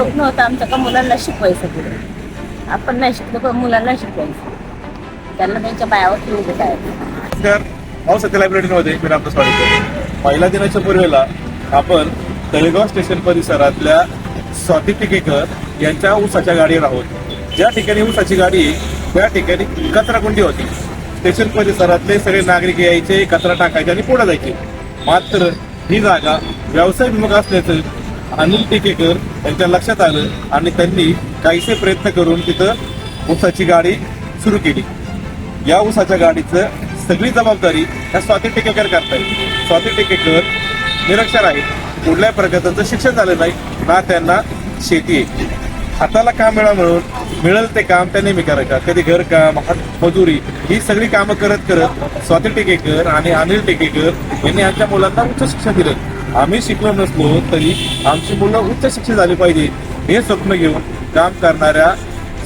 स्वप्न होतं आमचं का मुलांना शिकवायचं पुढे. आपण नाही शिकलो पण मुलांना शिकवायचं. त्यांना त्यांच्या पायावर ठेवून देत सत्य लायब्ररीमध्ये मी रामदास वाडेकर. पहिल्या दिनाच्या पूर्वेला आपण तळेगाव स्टेशन परिसरातल्या स्वाती टिकेकर यांच्या ऊसाच्या गाडीवर आहोत. ज्या ठिकाणी ऊसाची गाडी त्या ठिकाणी कचरा कुंडी होती. स्टेशन परिसरातले सगळे नागरिक यायचे कचरा टाकायचे आणि पुढे जायचे. मात्र ही जागा व्यवसायभिमुख असल्याचं अनिल टिकेकर यांच्या लक्षात आलं आणि त्यांनी काहीसे प्रयत्न करून तिथं ऊसाची गाडी सुरू केली. या ऊसाच्या गाडीचं सगळी जबाबदारी ह्या स्वाती टिकेकर करतायत. स्वाती टिकेकर निरक्षर आहेत. कुठल्याही प्रकारचं शिक्षण झालं नाही. ना त्यांना शेती आहे. हाताला काम मिळा म्हणून मिळेल ते काम त्या नेहमी करायचं कधी घरकाम हात मजुरी ही सगळी कामं करत करत स्वाती टेकेकर आणि अनिल टेकेकर यांनी आमच्या मुलांना उच्च शिक्षण दिलं. आम्ही शिकलो नसलो तरी आमची मुलं उच्च शिक्षित झाली पाहिजे. हे स्वप्न घेऊन काम करणाऱ्या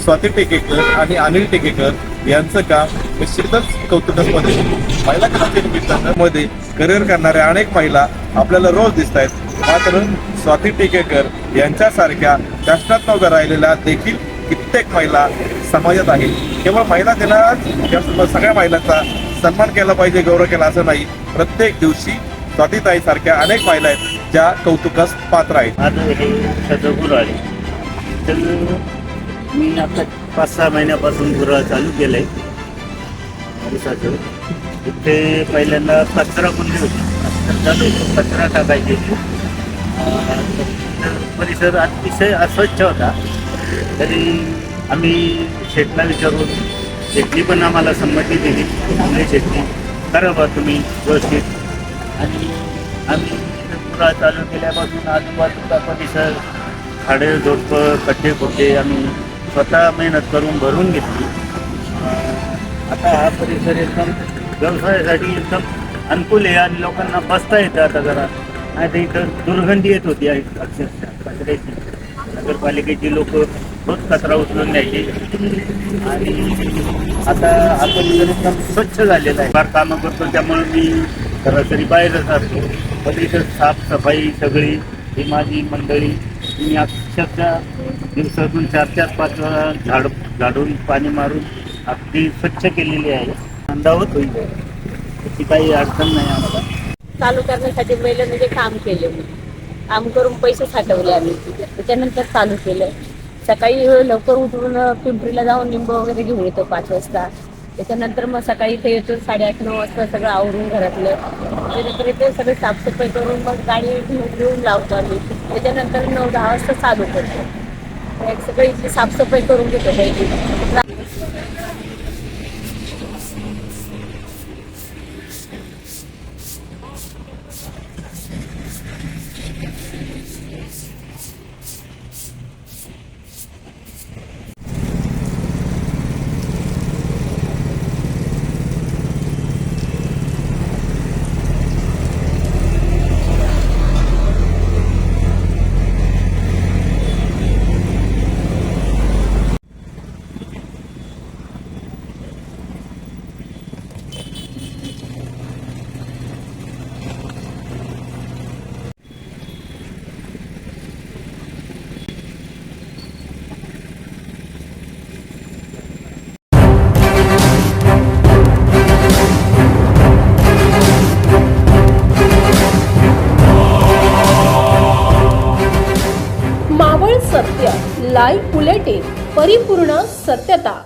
स्वाती टेकेकर आणि अनिल टेकेकर यांचं काम निश्चितच कौतुकास्पद महिला मध्ये करिअर करणाऱ्या अनेक महिला आपल्याला रोज दिसत आहेत. मात्र स्वाती टेकेकर यांच्यासारख्या कष्टात उभ्या राहिलेल्या देखील कित्येक महिला समाजात आहेत. केवळ महिला दिनाच सगळ्या महिलांचा सन्मान केला पाहिजे गौरव केला असं नाही. प्रत्येक दिवशी स्वातीताई सारख्या अनेक महिला आहेत ज्या कौतुकास पात्र आहेत. माझं हे सदर गुराळे तर मी आता पाच सहा महिन्यापासून गुराळ चालू केलं आहे दिवसाचं इथे पहिल्यांदा कचरा कुंडी होती चालू आहे, कचरा टाकायचे परिसर अतिशय अस्वच्छ होता. तरी आम्ही शेटला विचारून शेतली पण आम्हाला संमती दिली. आमली शेटणी करा बा तुम्ही. व्यवस्थित. आणि आम्ही पुरा चालू केल्यापासून आजूबाजूचा परिसर झाडे झोडपं कट्टे खोटे आम्ही स्वतः मेहनत करून भरून घेतली. आता हा परिसर एकदम व्यवसायासाठी एकदम अनुकूल आहे आणि लोकांना बसता येतं आता जरा. नाही तर इथं दुर्गंधी येत होती अक्षरशः कचऱ्याची. नगरपालिकेची लोक रोज कचरा उचलून द्यायचे आणि आता हा परिसर एकदम स्वच्छ झालेला आहे. फार कामं करतो त्यामुळे मी सरासरी बाहेरच असतो परिसर साफसफाई सगळी ही माझी मंडळी. मी अक्षरशः दिवसातून चार चार पाच वेळा झाड झाडून पाणी मारून अगदी स्वच्छ केलेली आहे. अंदावत होईल. त्याची काही अडचण नाही आम्हाला. चालू करण्यासाठी पहिलं म्हणजे काम केले. मी काम करून पैसे साठवले आम्ही. त्याच्यानंतर चालू केलं. सकाळी लवकर उठून पिंपरीला जाऊन लिंब वगैरे घेऊन येतो पाच वाजता. त्याच्यानंतर मग सकाळी ते येतो साडेआठ नऊ वाजता सगळं आवरून घरातलं. त्याच्यानंतर ते सगळं साफसफाई करून मग गाडी घेऊन लावतो आम्ही. त्याच्यानंतर नऊ दहा वाजता चालू करतो. एक सगळी इथली साफसफाई करून घेतो. पाहिजे लाईव्ह बुलेटिन परिपूर्ण सत्यता.